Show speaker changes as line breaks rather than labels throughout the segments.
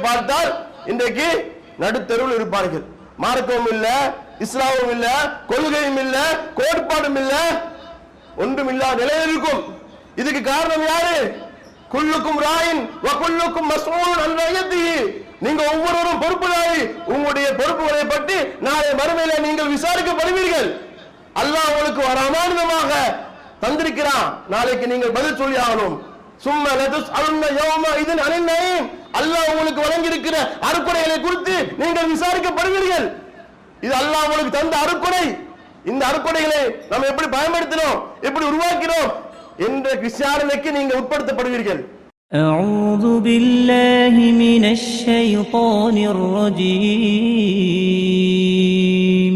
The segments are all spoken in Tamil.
பார்த்தால் இன்றைக்கு நடுத்தருவில் இருப்பார்கள். மார்க்கமும் இல்ல இஸ்லாமும் இல்ல கொள்கையும் இல்ல கோட்பாடும் இல்ல. ஒன்றும் இல்லாத நிலையில் இருக்கும். இதுக்கு காரணம் யாரு? குல்லுக்கும் ராயின் வ குல்லுக்கும் மஸ்ஊல் நீங்க ஒவ்வொருவரும் பொறுப்புதாரி. உங்களுடைய பொறுப்புகளை பற்றி நாளை மறுமையில நீங்கள் விசாரிக்கப்படுவீர்கள். அல்லாஹ் உங்களுக்கு ஒரு அமானிதமாக தந்திருக்கிறான். நாளைக்கு நீங்கள் பதில் சொல்லி ஆகணும். சும்மா லதுஸ் அலுன்ன யௌம இதன் அனிநயம் அல்லாஹ் உங்களுக்கு வழங்கி இருக்கிற அருக்குறைகளை குறித்து நீங்கள் விசாரிக்கப்படுவீர்கள் இது அல்லாஹ் உங்களுக்கு தந்த அருக்குறை இந்த அருக்குறைகளை நாம் எப்படி பயன்படுத்தினோம் எப்படி உருவாக்கினோம் என்ற விசாரணைக்கு நீங்க உட்படுத்தப்படுவீர்கள்
أعوذ بالله من الشيطان الرجيم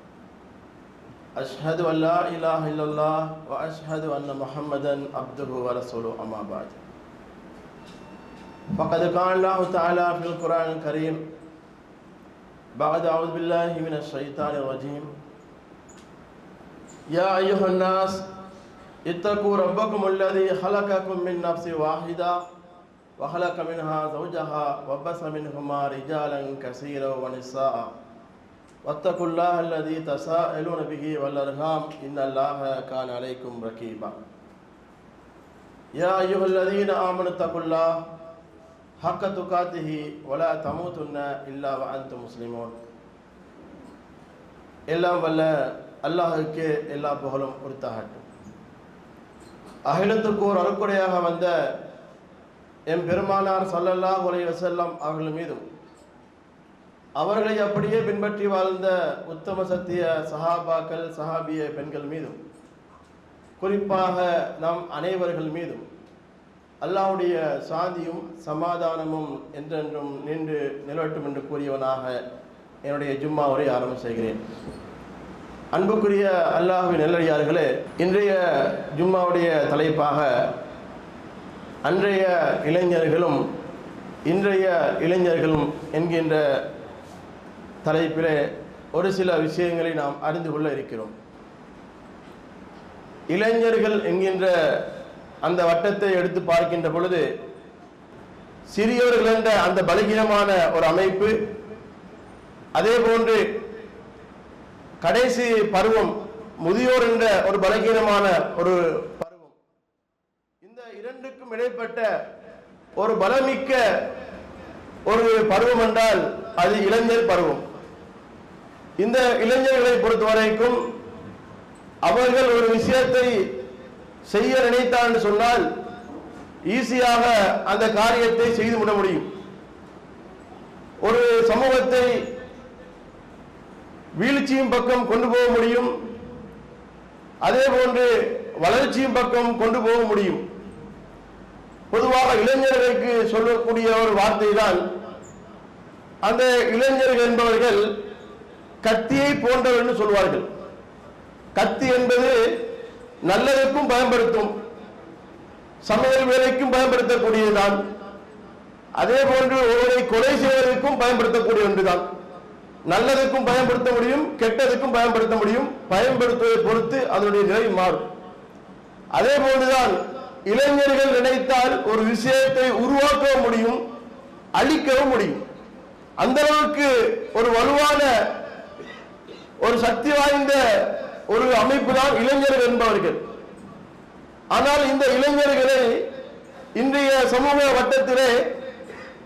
أشهد أن لا إله إلا الله وأشهد أن محمدا عبده ورسوله أما بعد. فقد قال الله تعالى في القرآن الكريم بعد أعوذ بالله من الشيطان الرجيم. يا أيها الناس اتقوا ربكم الذي خلقكم من نفس واحدة وخلق منها زوجها وبث منهما رجالا كثيرا ونساء. واتقوا الله الذي تساءلون به والأرحام إن الله كان عليكم رقيبا يا أيها الذين آمنوا اتقوا الله حق تقاته ولا تموتن إلا وأنتم مسلمون எல்லாம் வல்ல அல்லாஹுக்கு எல்லா புகழும் உரித்தாகட்டும் அகிலத்துக்கு ஒரு அருக்குடையாக வந்த எம் பெருமானார் ஸல்லல்லாஹு அலைஹி வஸல்லம் அவர்கள் மீதும் அவர்களை அப்படியே பின்பற்றி வாழ்ந்த உத்தம சத்திய சஹாபாக்கள் சஹாபிய பெண்கள் மீதும் குறிப்பாக நம் அனைவர்கள் மீதும் அல்லாஹ்வுடைய சாந்தியும் சமாதானமும் என்றென்றும் நின்று நிலவட்டும் என்று கூறியவனாக என்னுடைய ஜும்மா உரை ஆரம்பம் செய்கிறேன். அன்புக்குரிய அல்லாஹ்வின் நெல்லடியார்களே இன்றைய ஜும்மாவுடைய தலைப்பாக அன்றைய இளைஞர்களும் இன்றைய இளைஞர்களும் என்கின்ற தலைப்பிலே ஒரு சில விஷயங்களை நாம் அறிந்து கொள்ள இருக்கிறோம். இளைஞர்கள் என்கின்ற அந்த வட்டத்தை எடுத்து பார்க்கின்ற பொழுது சிறியவர்கள் என்ற அந்த பலகீனமான ஒரு அமைப்பு அதே போன்று கடைசி பருவம் முதியோர் என்ற ஒரு பலகீனமான ஒரு பருவம். இந்த இரண்டுக்கும் இடைப்பட்ட ஒரு பலமிக்க ஒரு பருவம் என்றால் அது இளைஞர் பருவம். இந்த இளைஞர்களை பொறுத்த வரைக்கும் அவர்கள் ஒரு விஷயத்தை செய்ய நினைத்தான் என்று சொன்னால் ஈஸியாக அந்த காரியத்தை செய்து விட முடியும். ஒரு சமூகத்தை வீழ்ச்சியும் பக்கம் கொண்டு போக முடியும். அதே போன்று வளர்ச்சியும் பக்கம் கொண்டு போக முடியும். பொதுவாக இளைஞர்களுக்கு சொல்லக்கூடிய ஒரு வார்த்தை தான் அந்த இளைஞர்கள் என்பவர்கள் கத்தியை போன்றவர் சொல்வார்கள். கத்தி என்பது நல்லதற்கும் பயன்படுத்தும் சமையல் வேலைக்கும் பயன்படுத்தக்கூடியதுதான் அதே போன்று ஒருவரை கொலை செய்வதற்கும் பயன்படுத்தக்கூடிய ஒன்றுதான். நல்லதுக்கும் பயன்படுத்த முடியும் கெட்டதுக்கும் பயன்படுத்த முடியும் பயன்படுத்துவதை பொறுத்து அதனுடைய நிலை மாறும். அதே போன்றுதான் இளைஞர்கள் நினைத்தால் ஒரு விஷயத்தை உருவாக்கவும் முடியும் அழிக்கவும் முடியும். அந்த அளவுக்கு ஒரு வலுவான ஒரு சக்தி வாய்ந்த ஒரு அமைப்பு தான் இளைஞர்கள் என்பவர்கள். ஆனால் இந்த இளைஞர்களை இன்றைய சமூக வட்டத்திலே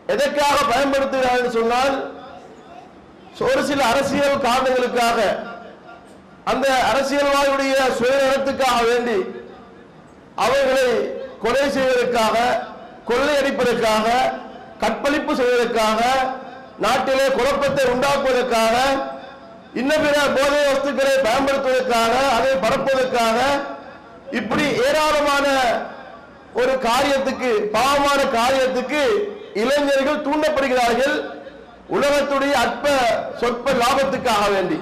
எதற்காக பயன்படுத்துகிறார்கள் சொன்னால் ஒரு சில அரசியல் காரணங்களுக்காக அந்த அரசியல்வாதியுடைய சுயநலத்துக்காக வேண்டி அவர்களை கொலை செய்வதற்காக கொள்ளையடிப்பதற்காக கற்பழிப்பு செய்வதற்காக நாட்டிலே குழப்பத்தை உண்டாக்குவதற்காக இன்ன பிற போதை வஸ்துக்களை பயன்படுத்துவதற்காக அதை பரப்புவதற்காக இப்படி ஏராளமான ஒரு காரியத்துக்கு பாவமான காரியத்துக்கு இளைஞர்கள் தூண்டப்படுகிறார்கள் உலகத்துடைய அற்ப சொற்ப லாபத்துக்காக வேண்டி.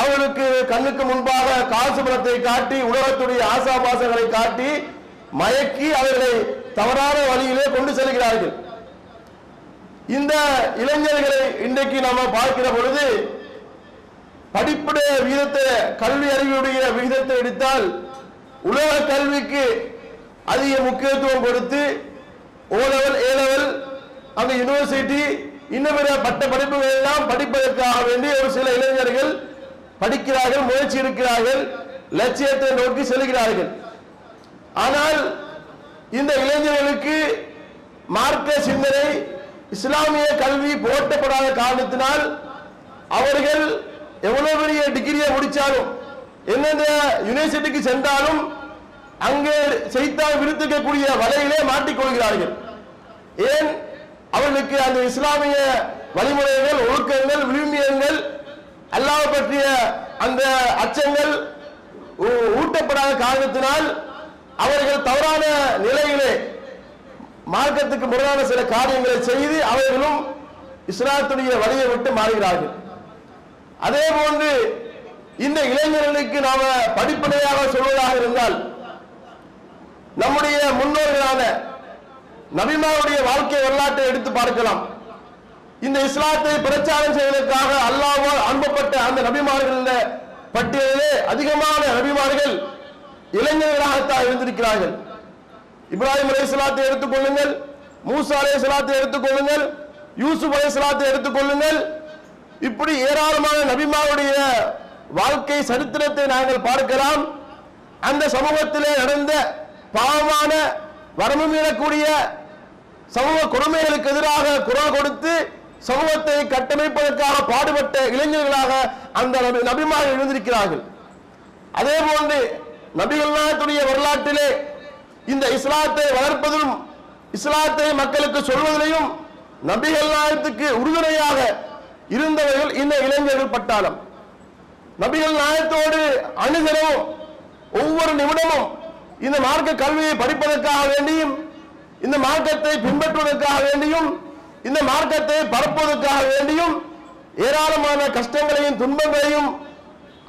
அவர்களுக்கு கண்ணுக்கு முன்பாக காசு பணத்தை காட்டி உலகத்துடைய ஆசாபாசங்களை காட்டி மயக்கி அவர்களை தவறான வழியிலே கொண்டு செல்கிறார்கள். இந்த இளைஞர்களை இன்றைக்கு நாம பார்க்கிற பொழுது படிப்புடைய விகிதத்தை கல்வி அறிவுடைய விகிதத்தை எடுத்தால் உலக கல்விக்கு அதிக முக்கியத்துவம் கொடுத்து ஓ லெவல் ஏ லெவல் அந்த யூனிவர்சிட்டி இன்னும் பட்ட படிப்புகள் எல்லாம் படிப்பதற்காக வேண்டி ஒரு சில இளைஞர்கள் படிக்கிறார்கள் முயற்சி இருக்கிறார்கள் லட்சியத்தை நோக்கி செல்கிறார்கள். ஆனால் இந்த இளைஞர்களுக்கு மார்க்க சிந்தனை இஸ்லாமிய கல்வி போட்டப்படாத காரணத்தினால் அவர்கள் எவ்வளவு பெரிய டிகிரியை முடிச்சாலும் எந்தெந்த யூனிவர்சிட்டிக்கு சென்றாலும் அங்கே செய்தால் விருத்துக்கக்கூடிய வலையிலே மாட்டிக்கொள்கிறார்கள் ஏன்? அவர்களுக்கு அந்த இஸ்லாமிய வழிமுறைகள் ஒழுக்கங்கள் விழுமியங்கள் அல்லாஹ் பற்றிய அந்த அச்சங்கள் ஊட்டப்படாத காரணத்தினால் அவர்கள் தவறான நிலையிலே மார்க்கத்துக்கு முரணான சில காரியங்களை செய்து அவர்களும் இஸ்லாத்துடைய வழியை விட்டு மாறுகிறார்கள். அதே போன்று இந்த இளைஞர்களுக்கு நாம படிப்படையாக சொல்வதாக இருந்தால் நம்முடைய முன்னோர்களான நபிமாவுடைய வாழ்க்கை வரலாற்றை எடுத்து பார்க்கலாம். இந்த இஸ்லாத்தை பிரச்சாரம் செய்வதற்காக அல்லாவால் அனுப்பப்பட்ட அந்த நபிமார்கள் பட்டியலிலே அதிகமான நபிமார்கள் இளைஞர்களாகத்தான் இருந்திருக்கிறார்கள். இப்ராஹிம் அலை சலாத்தை எடுத்துக்கொள்ளுங்கள் மூசா அலை சலாத்தை எடுத்துக்கொள்ளுங்கள் யூசுப் அலை சலாத்தை எடுத்துக்கொள்ளுங்கள் இப்படி ஏராளமான நபிமாவுடைய வாழ்க்கை சரித்திரத்தை நாங்கள் பார்க்கலாம். அந்த சமூகத்திலே நடந்த பாவமான வரம்பு மீறக்கூடிய சமூக கொடுமைகளுக்கு எதிராக குரல் கொடுத்து சமூகத்தை கட்டமைப்பதற்காக பாடுபட்ட இளைஞர்களாக அந்த நபிமார்கள் இருந்திருக்கிறார்கள் அதே போன்று நபிகள் நாயகத்துடைய வரலாற்றிலே இந்த இஸ்லாத்தை வளர்ப்பதிலும் இஸ்லாத்தை மக்களுக்கு சொல்வதிலையும் நபிகள் நாயத்துக்கு உறுதுணையாக இருந்தவர்கள் இந்த இளைஞர்கள் பட்டாளம். நபிகள் நாயகத்தோடு அணுகிறவும் ஒவ்வொரு நிமிடமும் இந்த மார்க்க கல்வியை படிப்பதற்காக வேண்டியும் இந்த மார்க்கத்தை பின்பற்றுவதற்காக வேண்டியும் இந்த மார்க்கத்தை பரப்புவதற்காக வேண்டியும் ஏராளமான கஷ்டங்களையும் துன்பங்களையும்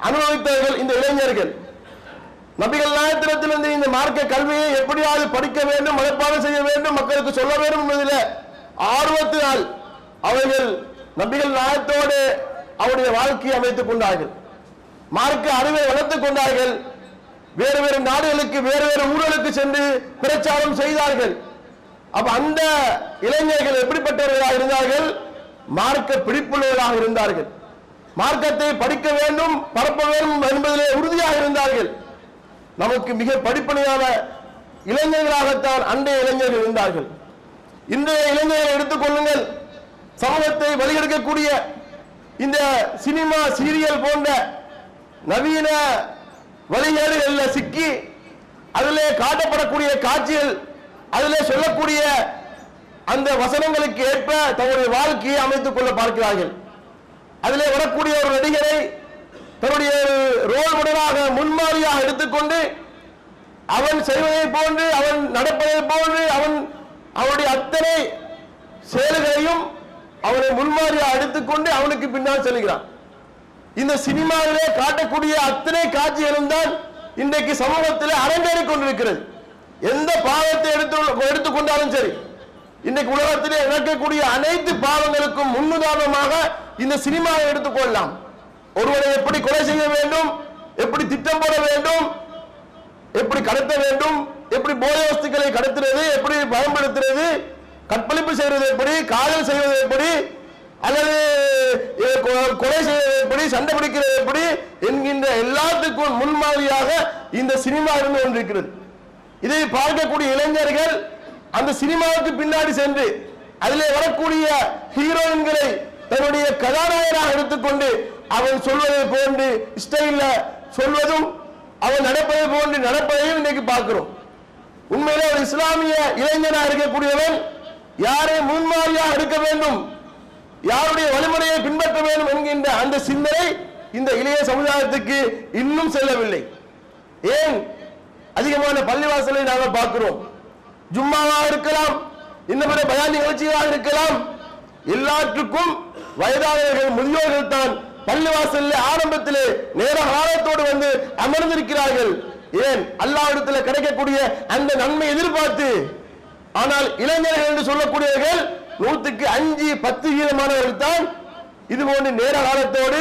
அனுபவித்தவர்கள் இந்த இளைஞர்கள். நபிகள் நாயத்திரத்திலிருந்து இந்த மார்க்க கல்வியை எப்படியாவது படிக்க வேண்டும் மனப்பாடம் செய்ய வேண்டும் மக்களுக்கு சொல்ல வேண்டும் என்பதில் ஆர்வத்தினால் அவர்கள் நபிகள் நாயத்தோடு அவருடைய வாழ்க்கையை அமைத்துக் கொண்டார்கள். மார்க்க அறிவை வளர்த்துக் கொண்டார்கள். வேறு வேறு நாடுகளுக்கு வேறு வேறு ஊர்களுக்கு சென்று பிரச்சாரம் செய்தார்கள். அப்ப அந்த இளைஞர்கள் எப்படிப்பட்டவர்களாக இருந்தார்கள்? மார்க்க பிடிப்புள்ளவர்களாக இருந்தார்கள். மார்க்கத்தை படிக்க வேண்டும் பரப்ப வேண்டும் என்பதிலே உறுதியாக இருந்தார்கள். நமக்கு மிக படிப்பனையான இளைஞர்களாகத்தான் அன்றைய இளைஞர்கள் இருந்தார்கள். இன்றைய இளைஞர்களை எடுத்துக்கொள்ளுங்கள் சமூகத்தை வழிகெடுக்கக்கூடிய இந்த சினிமா சீரியல் போன்ற நவீன வழிகேடுகளில் சிக்கி அதிலே காட்டப்படக்கூடிய காட்சிகள் அதிலே சொல்லக்கூடிய அந்த வசனங்களுக்கு ஏற்ப தன்னுடைய வாழ்க்கையை அமைத்துக் கொள்ள பார்க்கிறார்கள். அதிலே வரக்கூடிய ஒரு நடிகரை தன்னுடைய ரோல் மாடலாக முன்மாதிரியாக எடுத்துக்கொண்டு அவன் செய்வதை போன்று அவன் நடப்பதை போன்று அவன் அவனுடைய அத்தனை செயல்களையும் அவனை முன்மாதிரியாக அடுத்துக்கொண்டு அவனுக்கு பின்னால் செல்கிறான். இந்த சினிமாவிலே காட்டக்கூடிய அத்தனை காட்சிகளும் தான் இன்றைக்கு சமூகத்தில் அரங்கேறிக் கொண்டிருக்கிறது. எந்த பாவத்தை எடுத்து எடுத்துக்கொண்டாலும் சரி இன்றைக்கு உலகத்திலே இழக்கக்கூடிய அனைத்து பாவங்களுக்கும் முன்னுதாரணமாக இந்த சினிமாவை எடுத்துக்கொள்ளலாம் ஒருவரை எப்படி கொலை செய்ய வேண்டும் எப்படி திட்டம் போட வேண்டும் எப்படி கடத்த வேண்டும் எப்படி போதை வஸ்துக்களை கடத்துறது எப்படி பயன்படுத்துறது கற்பழிப்பு செய்வது எப்படி காதல் செய்வது எப்படி அல்லது கொ- கொலை செய்வது எப்படி சண்டை பிடிக்கிறது எப்படி என்கின்ற எல்லாத்துக்கும் முன்மாதிரியாக இந்த சினிமா இருந்து கொண்டிருக்கிறது. இதை பார்க்கக்கூடிய இளைஞர்கள் அந்த சினிமாவுக்கு பின்னாடி சென்று அதிலே வரக்கூடிய ஹீரோயின்களை தன்னுடைய கதாநாயகராக எடுத்துக்கொண்டு அவன் சொல்வதை போன்று ஸ்டைல்ல சொல்வதும் அவன் நடப்பதை போன்று நடப்பதையும் இன்னைக்கு பார்க்கிறோம். உண்மையிலே ஒரு இஸ்லாமிய இளைஞனாக இருக்கக்கூடியவன் யாரை முன்மாதிரியாக எடுக்க வேண்டும்? யாருடைய வழிமுறையை பின்பற்ற வேண்டும் என்கின்ற அந்த சிந்தனை இந்த இளைய சமுதாயத்துக்கு இன்னும் செல்லவில்லை. ஏன்? அதிகமான பள்ளிவாசலை நாங்கள் பார்க்கிறோம். ஜும்மாவாக இருக்கலாம் இன்னும் மாதிரி பயான் நிகழ்ச்சிகளாக இருக்கலாம். எல்லாற்றுக்கும் வயதானவர்கள் முதியோர்கள் தான் பள்ளிவாசல்ல ஆரம்பத்திலே நேர ஆழத்தோடு வந்து அமர்ந்திருக்கிறார்கள். ஏன்? அல்லாவிடத்தில் கிடைக்கக்கூடிய அந்த நன்மை எதிர்பார்த்து ஆனால் இளைஞர்கள் என்று சொல்லக்கூடியவர்கள் நூற்றுக்கு அஞ்சு பத்து வீதமானவர்கள் தான். இது போன்று நேர காலத்தோடு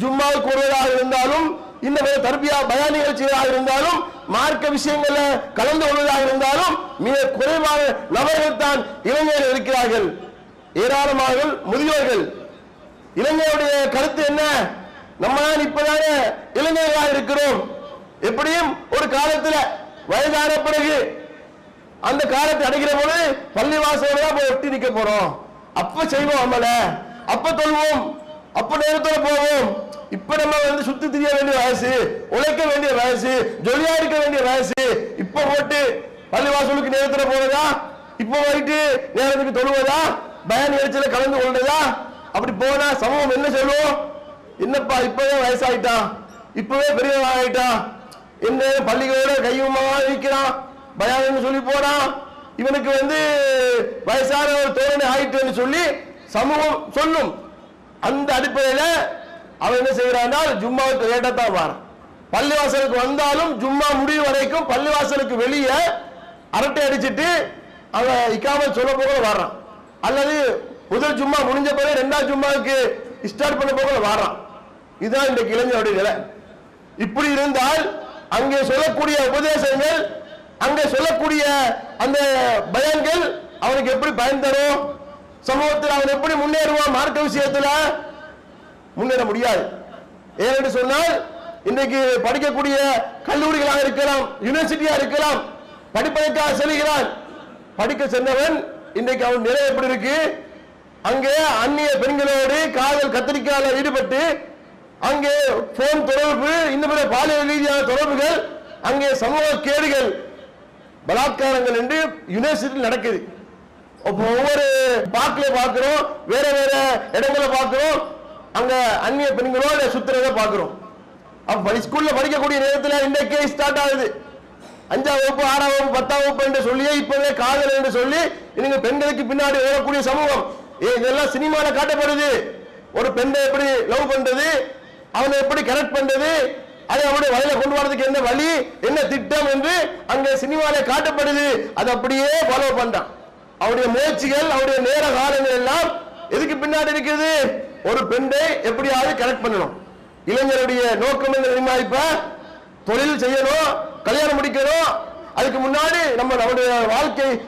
ஜும்மா கூறுவதாக இருந்தாலும் இந்த மாதிரி தர்பியா பயான் நிகழ்ச்சிகளாக இருந்தாலும் மார்க்க விஷயங்கள்ல கலந்து கொள்வதாக இருந்தாலும் மிக குறைவான நபர்கள் தான் இளைஞர்கள் இருக்கிறார்கள். ஏராளமானவர்கள் முதியோர்கள். இளைஞருடைய கருத்து என்ன? நம்ம தான் இப்பதானே இளைஞர்களாக இருக்கிறோம். எப்படியும் ஒரு காலத்துல வயதான பிறகு அந்த காலத்தை அடைகிற போது பள்ளிவாசோட போய் ஒட்டி நிக்க போறோம். அப்ப செய்வோம் அமல அப்ப தொழுவோம். அப்ப நேரத்தோட போவோம். இப்ப நம்ம வந்து சுத்தி திரிய வேண்டிய வயசு உழைக்க வேண்டிய வயசு ஜொலியா இருக்க வேண்டிய வயசு இப்ப போட்டு பள்ளி வாசலுக்கு நேரத்துல போறதா? இப்ப போயிட்டு நேரத்துக்கு தொழுவதா? பயன் நிகழ்ச்சியில கலந்து கொள்றதா? அப்படி போனா சமூகம் என்ன சொல்லுவோம் என்னப்பா இப்பவே வயசாயிட்டான் இப்பவே பெரியவன் ஆகிட்டான் என்ன பள்ளிகளோட கையுமா இருக்கிறான் பயான்னு சொல்லி போறான் இவனுக்கு வந்து வயசான ஒரு தோழனை ஆயிட்டுன்னு சொல்லி சமூகம் சொல்லும். அந்த அடிப்படையில் அவன் என்ன செய்கிறான்னா ஜும்மாவுக்கு லேட்டாக தான் வரான். பள்ளிவாசலுக்கு வந்தாலும் ஜும்மா முடிவு வரைக்கும் பள்ளிவாசலுக்கு வெளியே அரட்டை அடிச்சிட்டு அவன் இக்காம சொல்ல போக வர்றான் அல்லது முதல் ஜும்மா முடிஞ்ச பிறகு ரெண்டாவது ஜும்மாவுக்கு ஸ்டார்ட் பண்ண போக வர்றான் இதுதான் இந்த இளைஞருடைய நிலை. இப்படி இருந்தால் அங்கே சொல்லக்கூடிய உபதேசங்கள் அங்கே சொல்லக்கூடிய அந்த பயன்கள் அவனுக்கு எப்படி பயன் தரும்? சமூகத்தில் அவன் எப்படி முன்னேறுவான்? மார்க்க விஷயத்துல முன்னேற முடியாது. ஏனென்று சொன்னால் இன்றைக்கு படிக்கக்கூடிய கல்லூரிகளாக இருக்கலாம் யூனிவர்சிட்டியா இருக்கலாம் படிப்பதற்காக செல்கிறான். படிக்க சென்றவன் இன்றைக்கு அவன் நிலை எப்படி இருக்கு? அங்கே அந்நிய பெண்களோடு காதல் கத்திரிக்கால ஈடுபட்டு அங்கே போன் தொடர்பு இன்னும் மாதிரி பாலியல் ரீதியான தொடர்புகள் அங்கே சமூக கேடுகள் பலாத்காரங்கள் என்று யூனிவர்சிட்டியில் நடக்குது. அப்போ ஒவ்வொரு பார்க்ல பார்க்குறோம் வேற வேற இடங்களை பார்க்குறோம். அங்க அந்நிய பெண்களோட சுத்துறத பார்க்கிறோம். அப்ப படி ஸ்கூல்ல படிக்கக்கூடிய நேரத்தில் இன்றைக்கே ஸ்டார்ட் ஆகுது. அஞ்சாம் வகுப்பு ஆறாம் வகுப்பு பத்தாம் வகுப்பு என்று சொல்லியே இப்பவே காதல் என்று சொல்லி நீங்க பெண்களுக்கு பின்னாடி ஓடக்கூடிய சமூகம். ஏ, இதெல்லாம் சினிமாவில் காட்டப்படுது. ஒரு பெண்ணை எப்படி லவ் பண்றது? அவனை எப்படி கரெக்ட் பண்றது? அதை அவருடைய வழியில கொண்டு வரதுக்கு என்ன வழி என்ன திட்டம் என்று அங்க சினிமால காட்டப்படுது. அது அப்படியே ஃபாலோ பண்றான். அவருடைய முயற்சிகள் அவருடைய நேர காலங்கள் எல்லாம் எதுக்கு பின்னாடி இருக்குது ஒரு பெண்ணை எப்படியாவது கனெக்ட் பண்ணணும். இளைஞருடைய நோக்கம் என்ன தெரியுமா இப்ப? தொழில் செய்யணும் கல்யாணம் முடிக்கணும். அதுக்கு முன்னாடி நம்ம நம்முடைய வாழ்க்கை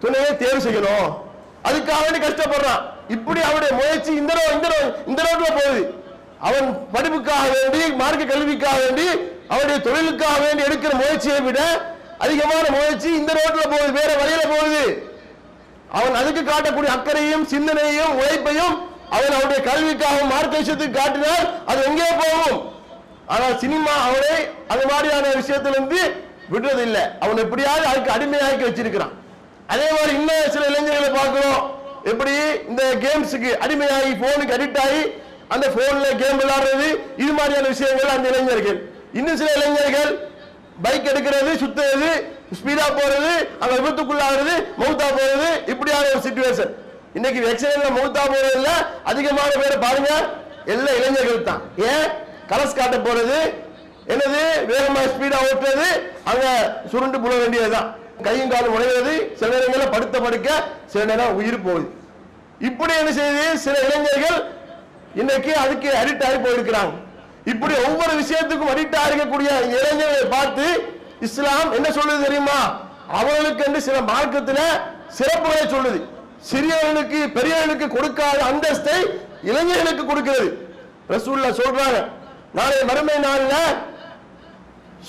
துணையை தேர்வு செய்யணும். அதுக்காக கஷ்டப்படுறான். இப்படி அவருடைய முயற்சி இந்த ரோ- இந்த ரோ- இந்த ரோட்ல போகுது. அவன் படிப்புக்காக வேண்டி மார்க்க கல்விக்காக வேண்டி அவருடைய தொழிலுக்காக வேண்டி எடுக்கிற முயற்சியை விட அதிகமான முயற்சி இந்த ரோட்ல போகுது வேற வழியில போகுது. அவன் அதுக்கு காட்டக்கூடிய அக்கறையும் சிந்தனையும் உழைப்பையும் அவன் அவனுடைய கல்விக்காக மார்க்க விஷயத்துக்கு காட்டினால் அது எங்கே போகும்? ஆனால் சினிமா அவனை அது மாதிரியான விஷயத்திலிருந்து விடுறதில்லை. அவன் எப்படியாவது அதுக்கு அடிமையாக்கி வச்சிருக்கிறான். அதே மாதிரி இன்னும் சில இளைஞர்களை பார்க்கிறோம். எப்படி இந்த கேம்ஸுக்கு அடிமையாகி போனுக்கு அடிக்ட் ஆகி அந்த போன்ல கேம் விளையாடுறது இது மாதிரியான விஷயங்கள் அந்த இளைஞர்கள். இன்னும் சில இளைஞர்கள் பைக் எடுக்கிறது சுத்துறது ஸ்பீடா போறது அங்க விபத்துக்குள்ளாகிறது மௌத்தா போறது இப்படியான ஒரு சுச்சுவேஷன் இன்னைக்கு ஆக்சிடென்ட்ல மௌத்தா போறதுல அதிகமான பேரை பாருங்க எல்லா இளைஞர்கள் தான். ஏன்? கலஸ் காட்ட போறது என்னது? வேகமா ஸ்பீடா ஓட்டுறது அங்க சுருண்டு புல வேண்டியதுதான். கையும் காலும் உடைகிறது சில நேரங்களில் படுத்த படுக்க சில நேரம் உயிர் போகுது. இப்படி என்ன செய்யுது சில இளைஞர்கள் இன்னைக்கு அதுக்கு அடிக்ட் ஆகி போயிருக்கிறாங்க இப்படி ஒவ்வொரு விஷயத்துக்கும் அடிக்ட் ஆகக்கூடிய இளைஞர்களை பார்த்து இஸ்லாம் என்ன சொல்லுது தெரியுமா? அவர்களுக்கு என்று சில மார்க்கத்தில் சிறப்புகளை சொல்லுது. சிறியவர்களுக்கு பெரியவர்களுக்கு கொடுக்காத அந்தஸ்தை இளைஞர்களுக்கு கொடுக்கிறது. ரசூல்ல சொல்றாங்க நாளை மறுமை நாளில்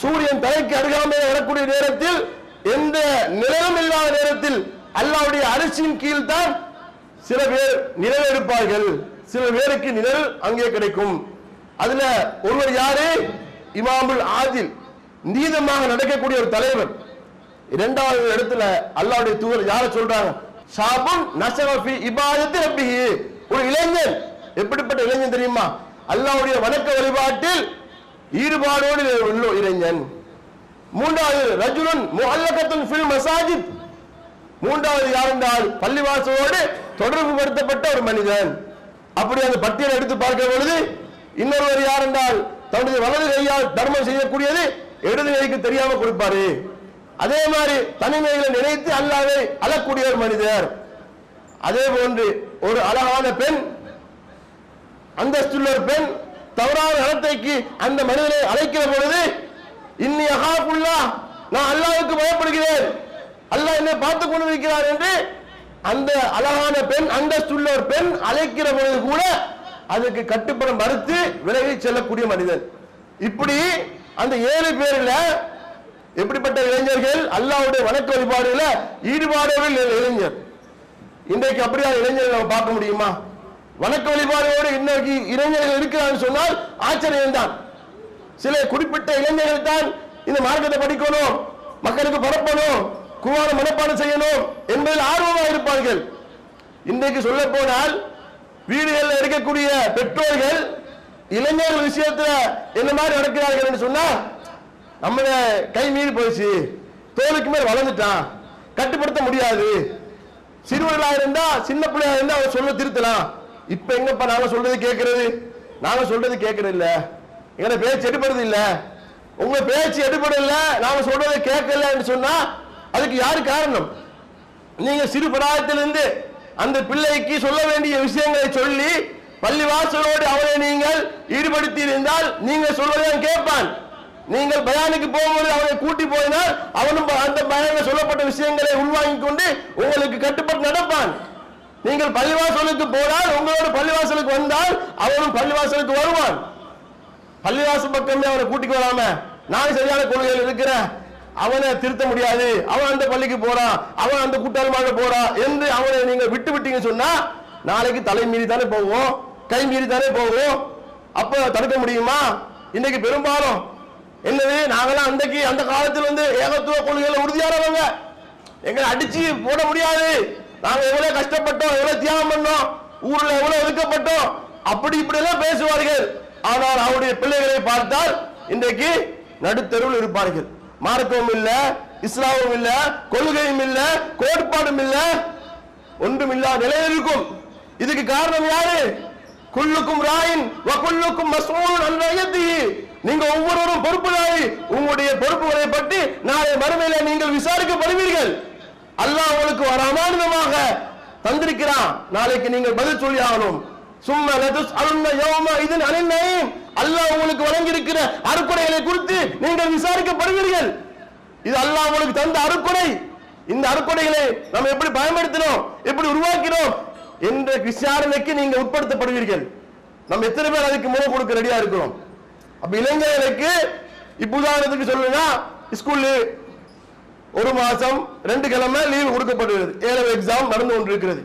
சூரியன் தலைக்கு அருகாமையில் வரக்கூடிய நேரத்தில் எந்த நிழலும் இல்லாத நேரத்தில் அல்லாவுடைய அரிசியின் கீழ் தான் சில பேர் நிலவெடுப்பார்கள் எடுப்பார்கள். சில பேருக்கு நிழல் அங்கே கிடைக்கும். அதுல ஒருவர் யாரு? இமாமுல் ஆதில் நீதமாக நடக்கக்கூடிய ஒரு தலைவர். இரண்டாவது இடத்துல அல்லாவுடைய தூதர் யார சொல்றாங்க? ஷாபுன் நசவஃபி இபாதத்து ரப்பிஹி. ஒரு இளைஞன். எப்படிப்பட்ட இளைஞன் தெரியுமா? அல்லாவுடைய வணக்க வழிபாட்டில் ஈடுபாடோடு உள்ள இளைஞன். மூன்றாவது ரஜுலன் முஅல்லகத்துன் ஃபில் மசாஜித். மூன்றாவது யார் என்றால் பள்ளிவாசலோடு தொடர்பு படுத்தப்பட்ட ஒரு மனிதன். அப்படி அந்த பட்டியலை எடுத்து பார்க்க பொழுது இன்னொருவர் யார் என்றால் தன்னுடைய வலது கையால் தர்மம் செய்யக்கூடியது இடது கைக்கு தெரியாம கொடுப்பாரு. அதே மாதிரி தனிமைகளை நினைத்து அல்லாவை அழக்கூடிய ஒரு மனிதர். அதே போன்று ஒரு அழகான பெண் அந்தஸ்துள்ள ஒரு பெண் தவறான நடத்தைக்கு அந்த மனிதனை அழைக்கிற பொழுது இன்னி அகாப்புல்லா நான் அல்லாவுக்கு பயப்படுகிறேன். அல்லாஹ் என்னை பார்த்து கொண்டிருக்கிறார் என்று அந்த அழகான பெண் அந்தஸ்துள்ள ஒரு பெண் அழைக்கிற பொழுது கூட அதுக்கு கட்டுப்பட மறுத்து விலகி செல்லக்கூடிய மனிதன். இப்படி அந்த ஏழு பேர்ல எப்படிப்பட்ட இளைஞர்கள்? அல்லாவுடைய வணக்க வழிபாடுல ஈடுபாடோடு இளைஞர். இன்றைக்கு அப்படியா இளைஞர்கள் நம்ம பார்க்க முடியுமா? வணக்க வழிபாடோடு இன்னைக்கு இளைஞர்கள் இருக்கிறான்னு சொன்னால் ஆச்சரியம் தான் சில குறிப்பிட்ட இளைஞர்கள் தான் இந்த மார்க்கத்தை படிக்கணும் மக்களுக்கு பரப்பணும் குவான மனப்பாடம் செய்யணும் என்பதில் ஆர்வமாக இருப்பார்கள். இன்றைக்கு சொல்ல போனால் வீடுகளில் இருக்கக்கூடிய பெற்றோர்கள் இளைஞர்கள் விஷயத்துல என்ன மாதிரி நடக்கிறார்கள் என்று சொன்னா நம்ம கை மீறி போயிடுச்சு தோலுக்கு மேல் வளர்ந்துட்டான் கட்டுப்படுத்த முடியாது. சிறுவர்களா இருந்தா சின்ன பிள்ளையா இருந்தா அவர் சொல்ல திருத்தலாம். இப்ப எங்கப்பா நாங்க சொல்றது கேட்கறது நாங்க சொல்றது கேட்கறது இல்ல எங்களை பேச்சு எடுபடுறது இல்ல. உங்க பேச்சு எடுபடல நாங்க சொல்றதை கேட்கலன்னு சொன்னா அதுக்கு யாரு காரணம்? நீங்க சிறு பிராயத்திலிருந்து அந்த பிள்ளைக்கு சொல்ல வேண்டிய விஷயங்களை சொல்லி பள்ளிவாசலோடு அவனை நீங்கள் ஈடுபடுத்தி இருந்தால் நீங்க சொல்வதை கேட்பான். நீங்கள் பயானுக்கு போகும்போது அவனை கூட்டி போயினால் அவனும் அந்த பயான சொல்லப்பட்ட விஷயங்களை உள்வாங்கிக் கொண்டு உங்களுக்கு கட்டுப்பட்டு நடப்பான். நீங்கள் பள்ளிவாசலுக்கு போனால் உங்களோட பள்ளிவாசலுக்கு வந்தால் அவனும் பள்ளிவாசலுக்கு வருவான். பள்ளிவாசல் பக்கமே அவனை கூட்டிக்கு வராம நான் சரியான கொள்கையில் இருக்கிறேன் அவனை திருத்த முடியாது. அவன் அந்த பள்ளிக்கு போறான். அவன் அந்த கூட்டாளமாக போறான் என்று அவனை நீங்க விட்டு விட்டீங்க சொன்னா நாளைக்கு தலை மீறி தானே போவோம் கை மீறி தானே போவோம். அப்ப தடுக்க முடியுமா? இன்னைக்கு பெரும்பாலும் என்னது? நாங்களாம் அன்றைக்கு அந்த காலத்தில் வந்து ஏகத்துவ கொள்கையில உறுதியானவங்க. எங்களை அடிச்சு போட முடியாது. நாங்க எவ்வளவு கஷ்டப்பட்டோம் எவ்வளவு தியாகம் பண்ணோம் ஊர்ல எவ்வளவு ஒதுக்கப்பட்டோம் அப்படி இப்படி எல்லாம் பேசுவார்கள். ஆனால் அவருடைய பிள்ளைகளை பார்த்தால் இன்றைக்கு நடுத்தருவில் இருப்பார்கள். மார்க்கமும் இல்ல இஸ்லாமும் இல்ல கொள்கையும் இல்ல கோட்பாடும் இல்ல. ஒன்றும் இல்லாத நிலையில் இருக்கும். இதுக்கு காரணம் யாரு? குல்லுக்கும் ராயின் வ குல்லுக்கும் மஸ்ஊல் நீங்க ஒவ்வொருவரும் பொறுப்புதாரி உங்களுடைய பொறுப்புகளை பற்றி நாளை மறுமையில நீங்கள் விசாரிக்கப்படுவீர்கள். அல்லாஹ் உங்களுக்கு ஒரு அமானிதமாக தந்திருக்கிறான். நாளைக்கு நீங்கள் பதில் சொல்லி ஆகணும். சும்மா லதுஸ் அலுன்ன யௌம இதன் அனிநயம் அல்லாஹ் உங்களுக்கு வழங்கியிருக்கிற அறுப்படைகளை குறித்து நீங்கள் விசாரிக்கப்படுவீர்கள். இது அல்லாஹ் உங்களுக்கு தந்த அறுக்குறை இந்த அறுக்குறைகளை நம்ம எப்படி பயன்படுத்தினோம் எப்படி உருவாக்கினோம் என்ற விசாரணைக்கு நீங்க உட்படுத்தப்படுவீர்கள். நம்ம எத்தனை பேர் அதுக்கு முறை கொடுக்க ரெடியா இருக்கிறோம்? அப்ப இளைஞர்களுக்கு இப்ப உதாரணத்துக்கு சொல்லுங்க ஸ்கூல்லு ஒரு மாசம் ரெண்டு கிழமை லீவு கொடுக்கப்படுகிறது. ஏழவு எக்ஸாம் நடந்து கொண்டிருக்கிறது.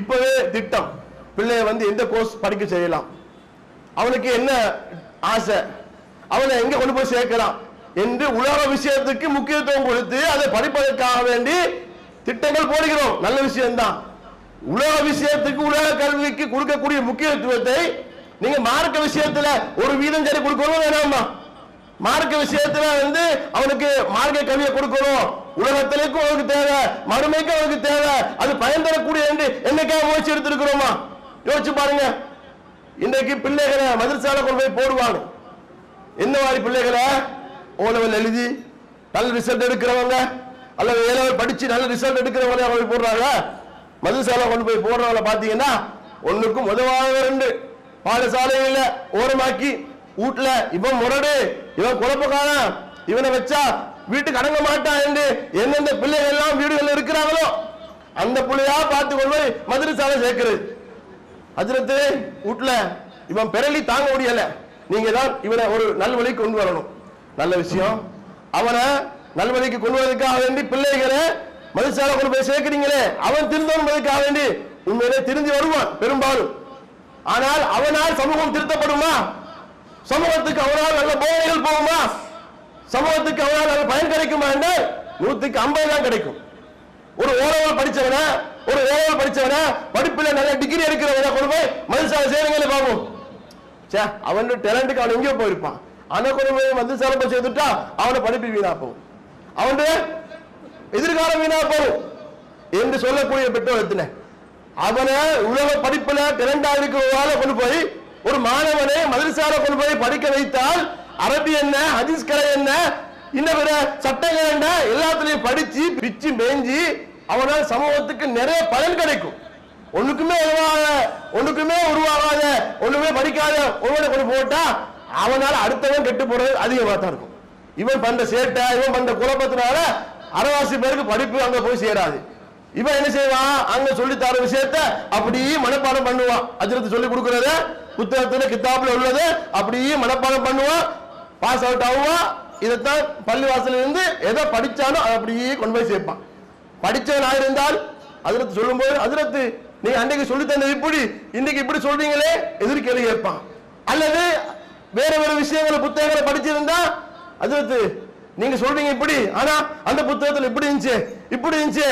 இப்பவே திட்டம். பிள்ளைய வந்து எந்த கோர்ஸ் படிக்க செய்யலாம்? அவனுக்கு என்ன ஆசை? அவனை எங்க கொண்டு போய் சேர்க்கலாம்? என்று உலக விஷயத்துக்கு முக்கியத்துவம் கொடுத்து அதை படிப்பதற்காக வேண்டி திட்டங்கள் போடுகிறோம். நல்ல விஷயம்தான். உலக விஷயத்துக்கு உலக கல்விக்கு கொடுக்கக்கூடிய முக்கியத்துவத்தை நீங்க மார்க்க விஷயத்துல ஒரு வீதம் சரி கொடுக்கணும் வேணாமா? மார்க்க விஷயத்துல வந்து அவனுக்கு மார்க்க கல்வியை கொடுக்கணும். உலகத்திலேக்கும் அவனுக்கு தேவை மறுமைக்கும் அவனுக்கு தேவை. அது பயன் தரக்கூடிய என்று என்னைக்காக முயற்சி எடுத்திருக்கிறோமா? யோசிச்சு பாருங்க. இன்றைக்கு பிள்ளைகளை மதரசால கொண்டு போய் போடுவாங்க. என்ன மாதிரி பிள்ளைகளை? ஓ எழுதி நல்ல ரிசல்ட் எடுக்கிறவங்க அல்லது ஏழவர் படிச்சு நல்ல ரிசல்ட் எடுக்கிறவங்க அவங்க போய் போடுறாங்க. மதுசால கொண்டு போய் போடுறவங்கள பார்த்தீங்கன்னா ஒன்றுக்கும் உதவாத ரெண்டு. பாடசாலைகளில் ஓரமாக்கி வீட்டில் இவன் முரடு இவன் குழப்பக்காரன் இவனை வச்சா வீட்டுக்கு அடங்க மாட்டான் என்று எந்தெந்த பிள்ளைகள் எல்லாம் வீடுகள் இருக்கிறாங்களோ அந்த பிள்ளையா பார்த்து கொண்டு போய் மதுரசாலை சேர்க்கிறது. அஜரத்து வீட்டுல இவன் பிறலி தாங்க முடியல. நீங்க தான் இவனை ஒரு நல்வழிக்கு கொண்டு வரணும். நல்ல விஷயம். அவனை நல்வழிக்கு கொண்டு வரதுக்காக வேண்டி பிள்ளைகளை மனுஷால கொண்டு போய் சேர்க்கிறீங்களே. அவன் திருந்தோன்பதற்காக வேண்டி உண்மையிலே திருந்தி வருவான் பெரும்பாலும். ஆனால் அவனால் சமூகம் திருத்தப்படுமா? சமூகத்துக்கு அவனால் நல்ல போதைகள் போகுமா? சமூகத்துக்கு அவனால் நல்ல பயன் கிடைக்குமா என்றால் நூத்துக்கு ஐம்பது தான் கிடைக்கும். ஒரு ஓரவல் படிச்சவன ஒரு ஓரவல் படிச்சவன படிப்புல நல்ல டிகிரி எடுக்கிறவன கொண்டு போய் மதுசாலை சேருங்களே பாப்போம் சே அவன் டேலண்ட்டுக்கு அவன் எங்கேயோ போயிருப்பான். ஆனா கொண்டு போய் மதுசாலை போய் சேர்த்துட்டா அவனை படிப்பு வீணா போகும் அவன் எதிர்காலம் வீணா போகும் என்று சொல்லக்கூடிய பெற்றோர் எத்தனை? அவனை உலக படிப்புல டேலண்டா இருக்கிறவனால கொண்டு போய் ஒரு மாணவனை மதரசால கொண்டு போய் படிக்க வைத்தால் அரபி என்ன ஹதீஸ் கலை என்ன இன்னும் பிற சட்டங்கள் என்ன எல்லாத்துலயும் படிச்சு பிச்சு மேஞ்சி அவனால் சமூகத்துக்கு நிறைய பலன் கிடைக்கும். ஒண்ணுக்குமே உருவாக ஒண்ணுக்குமே உருவாகாத ஒண்ணுமே படிக்காத ஒருவனை கொண்டு போட்டா அவனால அடுத்தவன் கெட்டு போறது அதிகமாக தான் இருக்கும். இவன் பண்ற சேட்டை இவன் பண்ற குழப்பத்தினால அரவாசி பேருக்கு படிப்பு அங்க போய் சேராது. இவன் என்ன செய்வான்? அங்க சொல்லி தர விஷயத்த அப்படியே மனப்பாடம் பண்ணுவான். அஜரத்து சொல்லி கொடுக்கறத புத்தகத்துல கித்தாப்புல உள்ளது அப்படியே மனப்பாடம் பண்ணுவான். பாஸ் அவுட் ஆகுவான். இதைத்தான் பள்ளிவாசல இருந்து எதை படிச்சானோ அதை அப்படியே கொண்டு போய் சேர்ப்பான். படிச்சவன் இருந்தால் அதிரத்து சொல்லும்போது அதிரத்து நீங்க அன்றைக்கு சொல்லி தந்தது இப்படி இன்னைக்கு இப்படி சொல்றீங்களே? எதிர் கேள்வி கேட்பான். அல்லது வேற வேற விஷயங்களை புத்தகங்களை படிச்சிருந்தா அதிரத்து நீங்க சொல்றீங்க இப்படி ஆனா அந்த புத்தகத்தில் இப்படி இருந்துச்சு இப்படி இருந்துச்சு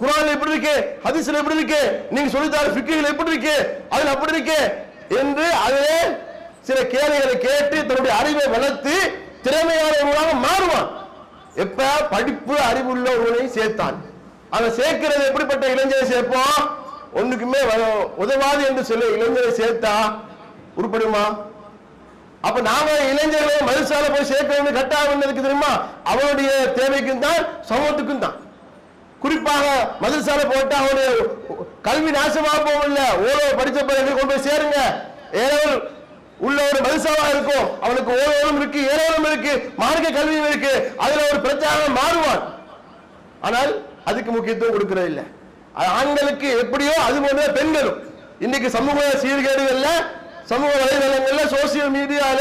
குரான் எப்படி இருக்கு ஹதீஸ்ல எப்படி இருக்கு நீங்க சொல்லித்தார பிக்கிகள் எப்படி இருக்கு அதுல அப்படி இருக்கு என்று அதிலே சில கேள்விகளை கேட்டு தன்னுடைய அறிவை வளர்த்து திறமையானவர்களாக மாறுவான். எப்ப படிப்பு அறிவு உள்ளவர்களையும் சேர்த்தான். அவன் சேர்க்கிறது எப்படிப்பட்ட இளைஞரை சேர்ப்போம்? ஒண்ணுக்குமே உதவாது என்று சொல்லி இளைஞரை சேர்த்தா உருப்படுமா? அப்ப நாம இளைஞர்களை மதுசால போய் சேர்க்க வேண்டிய கட்டாயம் இருக்கு தெரியுமா? அவனுடைய தேவைக்கும் தான் சமூகத்துக்கும் தான். குறிப்பாக மதுசால போட்டு அவனுடைய கல்வி நாசமாக போகல ஓலோ படித்த பிறகு கொண்டு போய் சேருங்க. ஏழவல் உள்ள ஒரு மனுஷாவா இருக்கும் அவனுக்கு ஓலோலும் இருக்கு ஏழவலும் இருக்கு மார்க்க கல்வியும் இருக்கு அதுல ஒரு பிரச்சாரம் மாறுவான். ஆனால் அதுக்கு முக்கியத்துவம் கொடுக்கறது இல்ல. அது ஆண்களுக்கு எப்படியோ அது போன்ற பெண்களும். இன்னைக்கு சமூக சீர்கேடுகள்ல சமூக வலைதளங்கள்ல சோசியல் மீடியால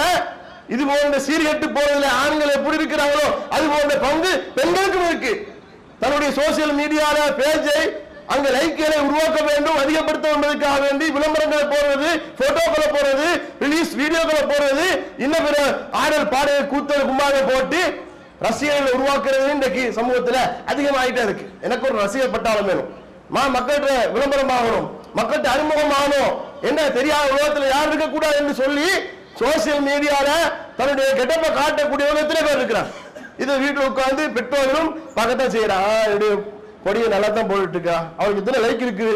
இது போன்ற சீர்கெட்டு போறதுல ஆண்கள் எப்படி இருக்கிறாங்களோ அது போன்ற பங்கு பெண்களுக்கும் இருக்கு. தன்னுடைய சோசியல் மீடியால பேஜை அங்க லைக்களை உருவாக்க வேண்டும் அதிகப்படுத்த என்பதற்காக வேண்டி விளம்பரங்களை போடுறது போட்டோக்களை போடுறது ரிலீஸ் வீடியோக்களை போடுறது இன்னும் பிற ஆடல் பாடல் கூத்தல் கும்பாக போட்டு ரசிகர்களை உருவாக்குறது இன்றைக்கு சமூகத்துல அதிகமாகிட்டே இருக்கு. எனக்கு ஒரு ரசிகர் பட்டாளம் வேணும். மக்கள்கிட்ட விளம்பரம் ஆகணும் மக்கள்கிட்ட அறிமுகம் ஆகணும். என்ன தெரியாத உலகத்துல யார் இருக்க கூடாது என்று சொல்லி சோசியல் மீடியால தன்னுடைய கெட்டப்ப காட்டக்கூடிய எத்தனை பேர் இருக்கிறார். இது வீட்டில் உட்கார்ந்து பெற்றோர்களும் பார்க்கத்தான் செய்யறான் கொடியை நல்லா தான் போட்டுட்டு இருக்கா அவளுக்கு இத்தனை லைக் இருக்கு.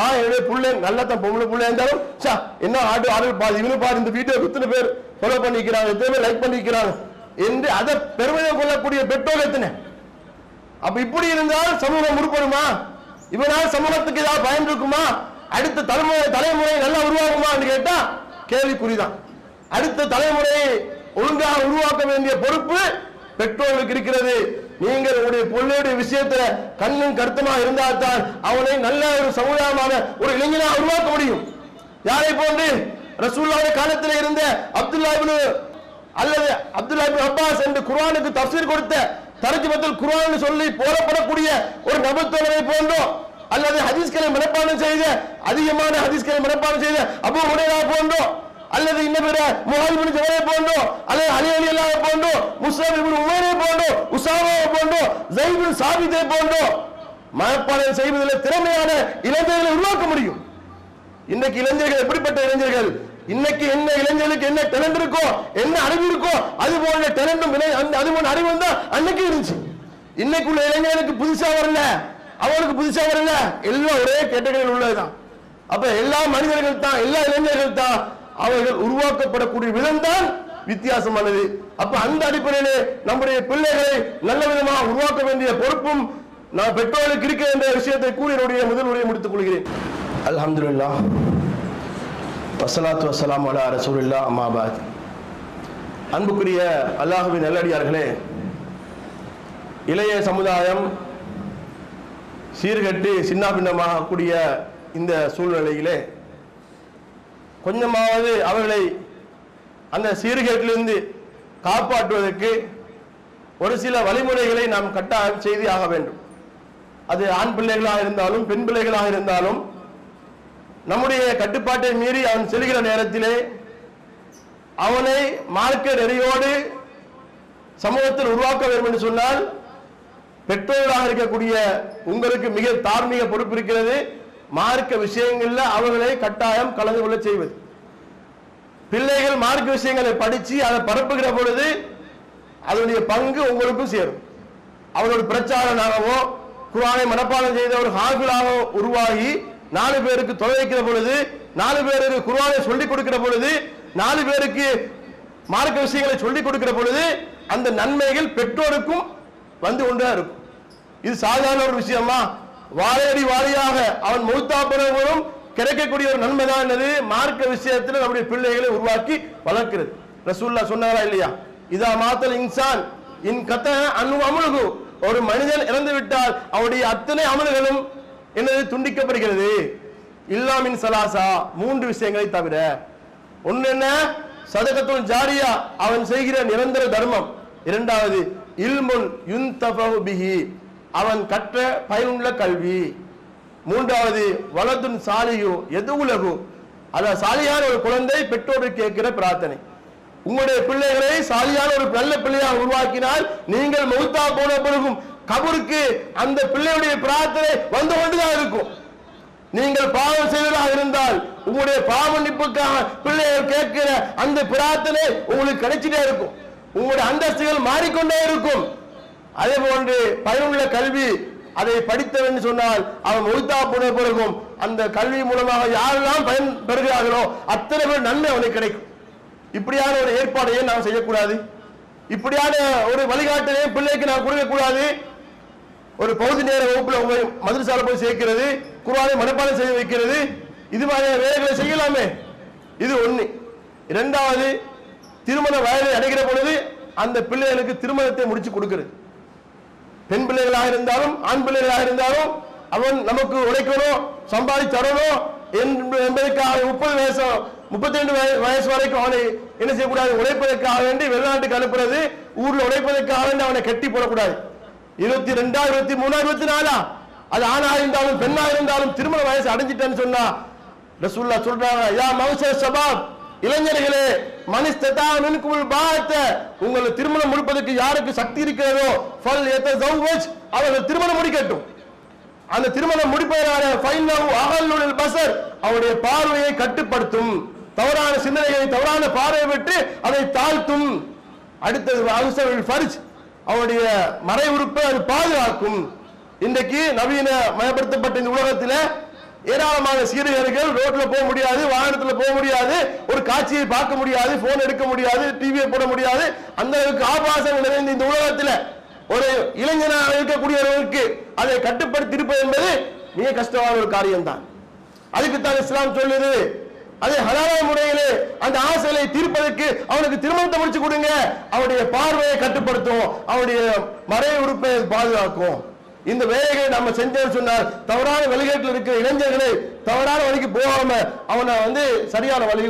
ஆ என்னுடைய புள்ள நல்லா தான் பொம்பளை புள்ள இருந்தாலும் சா என்ன ஆடு ஆடு பாரு இவனு பாரு இந்த வீட்டை இத்தனை பேர் ஃபாலோ பண்ணிக்கிறாங்க எத்தனை பேர் லைக் பண்ணிக்கிறாங்க என்று அதை பெருமையாக கொள்ளக்கூடிய பெற்றோர் எத்தனை? அப்ப இப்படி இருந்தால் சமூகம் உருப்படுமா இவனால் சமூகத்துக்கு ஏதாவது பயன் இருக்குமா? அடுத்த தலைமுறை தலைமுறை நல்லா உருவாகுமான்னு கேட்டா கேள்விக்குறிதான். அடுத்த தலைமுறையை ஒழுங்காக உருவாக்க வேண்டிய பொறுப்பு பெற்றோர்களுக்கு இருக்கிறது. நீங்கள் உங்களுடைய பிள்ளையுடைய விஷயத்துல கண்ணும் கருத்துமா இருந்தால்தான் அவனை நல்ல ஒரு சமுதாயமான ஒரு இளைஞனாக உருவாக்க முடியும். யாரை போன்று? ரசூல்லாவுடைய காலத்தில் இருந்த அப்துல்லா அல்லது அப்துல்லா அப்பாஸ் என்று குர்ஆனுக்கு தப்சீர் கொடுத்த தரஜுமத்துல் குரான் சொல்லி போலப்படக்கூடிய ஒரு நபத்தோழரை போன்றோ அல்லது ஹதீஸ்களை மனப்பாடம் செய்த அதிகமான ஹதீஸ்களை மனப்பாடம் செய்த அபு உடையா போன்றோ அல்லது இன்னும் பிற முஹாஜிபின் ஜபரை போன்றோ அல்லது அலி அலி அல்லாஹ் போன்றோ முஸ்லிம் இப்னு உமைரை போன்றோ உசாமாவை போன்றோ ஜெயிபின் சாபித்தை போன்றோ மனப்பாடம் செய்வதில் திறமையான இளைஞர்களை உருவாக்க முடியும். இன்னைக்கு இளைஞர்கள் எப்படிப்பட்ட இளைஞர்கள்? இன்னைக்கு என்ன இளைஞர்களுக்கு என்ன டேலண்ட் இருக்கோ என்ன அறிவு இருக்கோ அது போன்ற டேலண்டும் அது போன்ற அறிவு தான் அன்னைக்கு இருந்துச்சு. இன்னைக்கு உள்ள இளைஞர்களுக்கு புதுசா வரல. அவனுக்கு புதுசா வரல. எல்லாம் ஒரே கேட்டகரியில் உள்ளதுதான். அப்ப எல்லா மனிதர்கள் தான் எல்லா இளைஞர்கள் தான் அவர்கள் உருவாக்கப்படக்கூடிய விதம்தான் வித்தியாசமானது அப்ப அந்த அடிப்படையிலே நம்முடைய பிள்ளைகளை நல்ல விதமாக உருவாக்க வேண்டிய பொறுப்பும் நான் பெற்றோர்களுக்கு இருக்க என்ற விஷயத்தை கூறி என்னுடைய முதல் உரையை முடித்துக் கொள்கிறேன். அல்ஹம்துலில்லாஹ் வசலாத்து வசலாம் அலா ரசூலில்லா அம்மாபாத் அன்புக்குரிய அல்லாஹுவின் நல்லடியார்களே இளைய சமுதாயம் சீர்கட்டு சின்னாபின்னமாகக்கூடிய இந்த சூழ்நிலையிலே கொஞ்சமாவது அவர்களை அந்த சீர்கேட்டிலிருந்து காப்பாற்றுவதற்கு ஒரு சில வழிமுறைகளை நாம் கட்டாயம் செய்து ஆக வேண்டும். அது ஆண் பிள்ளைகளாக இருந்தாலும் பெண் பிள்ளைகளாக இருந்தாலும் நம்முடைய கட்டுப்பாட்டை மீறி அவன் செல்கிற நேரத்திலே அவனை மார்க்க நெறியோடு சமூகத்தில் உருவாக்க வேண்டும் என்று சொன்னால் பெற்றோர்களாக இருக்கக்கூடிய உங்களுக்கு மிக தார்மீக பொறுப்பு இருக்கிறது. மார்க்க விஷயங்கள்ல அவர்களை கட்டாயம் கலந்து கொள்ள செய்வது. பிள்ளைகள் மார்க்க விஷயங்களை படிச்சு அதை பரப்புகிற பொழுது அதனுடைய பங்கு உங்களுக்கும் சேரும். அவரோட பிரச்சாரனாகவோ குரானை மனப்பாடம் செய்த ஒரு ஹாஃபிலாக உருவாகி நாலு பேருக்கு தொலை வைக்கிற பொழுது நாலு பேருக்கு குருவானை சொல்லிக் கொடுக்கிற பொழுது நாலு பேருக்கு மார்க்க விஷயங்களை சொல்லிக் கொடுக்கிற பொழுது அந்த நன்மைகள் பெற்றோருக்கும் வந்து கொண்டே இருக்கும். இது சாதாரண ஒரு விஷயமா? வாழையடி வாழையாக அவன் மௌத்தா கிடைக்கக்கூடிய ஒரு நன்மை தான் என்னது? மார்க்க விஷயத்தில் நம்முடைய பிள்ளைகளை உருவாக்கி வளர்க்கிறது. ரசூல்லா சொன்னாரா இல்லையா? இதா மாத்தல் இன்சான் இன் கத்த அனு அமுழுகு ஒரு மனிதன் இறந்து விட்டால் அவருடைய அத்தனை அமல்களும் என்னது? துண்டிக்கப்படுகிறது. இல்லாமின் சலாசா மூன்று விஷயங்களை தவிர. ஒண்ணு என்ன? சதகத்துள் ஜாரியா அவன் செய்கிற நிரந்தர தர்மம். இரண்டாவது இல்முன் யுன்தஃபஹு பிஹி. அவன் கற்ற பயனுள்ள கல்வி. மூன்றாவது வலதுன் சாலியோ எது உலகு? அத சாலியான ஒரு குழந்தை பெற்றோருக்கு கேட்கிற பிரார்த்தனை. உங்களுடைய பிள்ளைகளை சாலியான ஒரு நல்ல பிள்ளையாக உருவாக்கினால் நீங்கள் மௌத்தா போன பிறகும் கபருக்கு அந்த பிள்ளையுடைய பிரார்த்தனை வந்து கொண்டுதான் இருக்கும். நீங்கள் பாவம் செய்ததாக இருந்தால் உங்களுடைய பாவ மன்னிப்புக்காக பிள்ளைகள் கேட்கிற அந்த பிரார்த்தனை உங்களுக்கு கிடைச்சிட்டே இருக்கும். உங்களுடைய அந்தஸ்துகள் மாறிக்கொண்டே இருக்கும். அதே போன்று பயனுள்ள கல்வி அதை படித்தவன் சொன்னால் அவன் மொய்த்தா போன பிறகும் அந்த கல்வி மூலமாக யாரெல்லாம் பயன் பெறுகிறார்களோ அத்தனை பேர் நன்மை அவனுக்கு கிடைக்கும். இப்படியான ஒரு ஏற்பாடையே நாம் செய்யக்கூடாது. இப்படியான ஒரு வழிகாட்டலையும் பிள்ளைக்கு நாம் கொடுக்கக்கூடாது. ஒரு பகுதி நேர வகுப்புல உங்களை மதுரசால போய் சேர்க்கிறது குருவானை மனப்பாடம் செய்ய வைக்கிறது. இது மாதிரியான வேலைகளை செய்யலாமே. இது ஒண்ணு. இரண்டாவது திருமண வயதை அடைகிற பொழுது அந்த பிள்ளைகளுக்கு திருமணத்தை முடிச்சு கொடுக்கிறது. பெண் பிள்ளைகளாக இருந்தாலும் ஆண் பிள்ளைகளாக இருந்தாலும் அவன் நமக்கு உழைக்கணும் சம்பாதி தரணும் என்ப- என்பதற்காக முப்பது வயசு முப்பத்தி ரெண்டு வயசு வரைக்கும் அவனை என்ன செய்யக்கூடாது? உழைப்பதற்காக வேண்டி வெளிநாட்டுக்கு அனுப்புறது ஊர்ல உழைப்பதற்காக வேண்டி அவனை கட்டி போடக்கூடாது. இருபத்தி ரெண்டா இருபத்தி மூணா இருபத்தி நாலா? அது ஆணா இருந்தாலும் பெண்ணா இருந்தாலும் திருமண வயசு அடைஞ்சிட்டேன்னு சொன்னா ரசூல்லா சொல்றாங்க யா மௌச சபாப் இளைஞர்களே மனிஸ்ததா மின்குல் பாத்த உங்களை திருமணம் முடிப்பதற்கு யாருக்கு சக்தி இருக்கிறதோ ஃபல் யதஸவ்வஜ் அவர்கள் திருமணம் முடிக்கட்டும். அந்த திருமணம் முடிப்பதனால ஃபைனஹு அகல்லுல் பசர் அவருடைய பார்வையை கட்டுப்படுத்தும். தவறான சிந்தனைகளை தவறான பார்வையை விட்டு அதை தாழ்த்தும். அடுத்தது அவுசரில் ஃபர்ஜ் அவருடைய மறை உறுப்பை அது பாதுகாக்கும். இன்றைக்கு நவீன மயப்படுத்தப்பட்ட இந்த உலகத்தில் ஏராளமான சீரியர்கள் ரோட்ல போக முடியாது வாகனத்துல போக முடியாது ஒரு காட்சியை பார்க்க முடியாது போன் எடுக்க முடியாது டிவியை போட முடியாது. அந்த அளவுக்கு ஆபாசம் நிறைந்த இந்த உலகத்துல ஒரு இளைஞனாக இருக்கக்கூடியவர்களுக்கு அதை கட்டுப்படுத்தி இருப்பது என்பது மிக கஷ்டமான ஒரு காரியம்தான். அதுக்கு தான் இஸ்லாம் சொல்லுது. அதை ஹலாலான முறையிலே அந்த ஆசைகளை தீர்ப்பதற்கு அவனுக்கு திருமணத்தை முடிச்சு கொடுங்க. அவனுடைய பார்வையை கட்டுப்படுத்தும். அவனுடைய மறை உறுப்பை பாதுகாக்கும். இந்த வேலைகளை நம்ம செஞ்சோம்னு சொன்னால் தவறான வழிகேட்டில் இருக்கிற இளைஞர்களை தவறான வழிக்கு போகாம அவனை வந்து சரியான வழி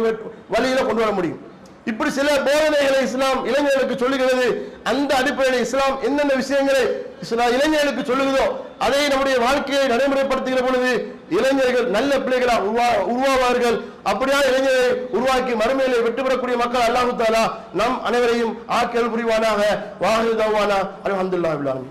வழியில கொண்டு வர முடியும். இப்படி சில போதனைகளை இஸ்லாம் இளைஞர்களுக்கு சொல்லுகிறது. அந்த அடிப்படையில் இஸ்லாம் என்னென்ன விஷயங்களை இஸ்லாம் இளைஞர்களுக்கு சொல்லுகிறதோ அதை நம்முடைய வாழ்க்கையை நடைமுறைப்படுத்துகிற பொழுது இளைஞர்கள் நல்ல பிள்ளைகளா உருவா உருவாவார்கள். அப்படியா இளைஞரை உருவாக்கி மறுமையிலே வெட்டுப்படக்கூடிய மக்கள் அல்லாஹு தாலா நம் அனைவரையும் ஆக்கல் புரிவானாக. வாஹிதாவானா அல்ஹம்துலில்லாஹி ரபில்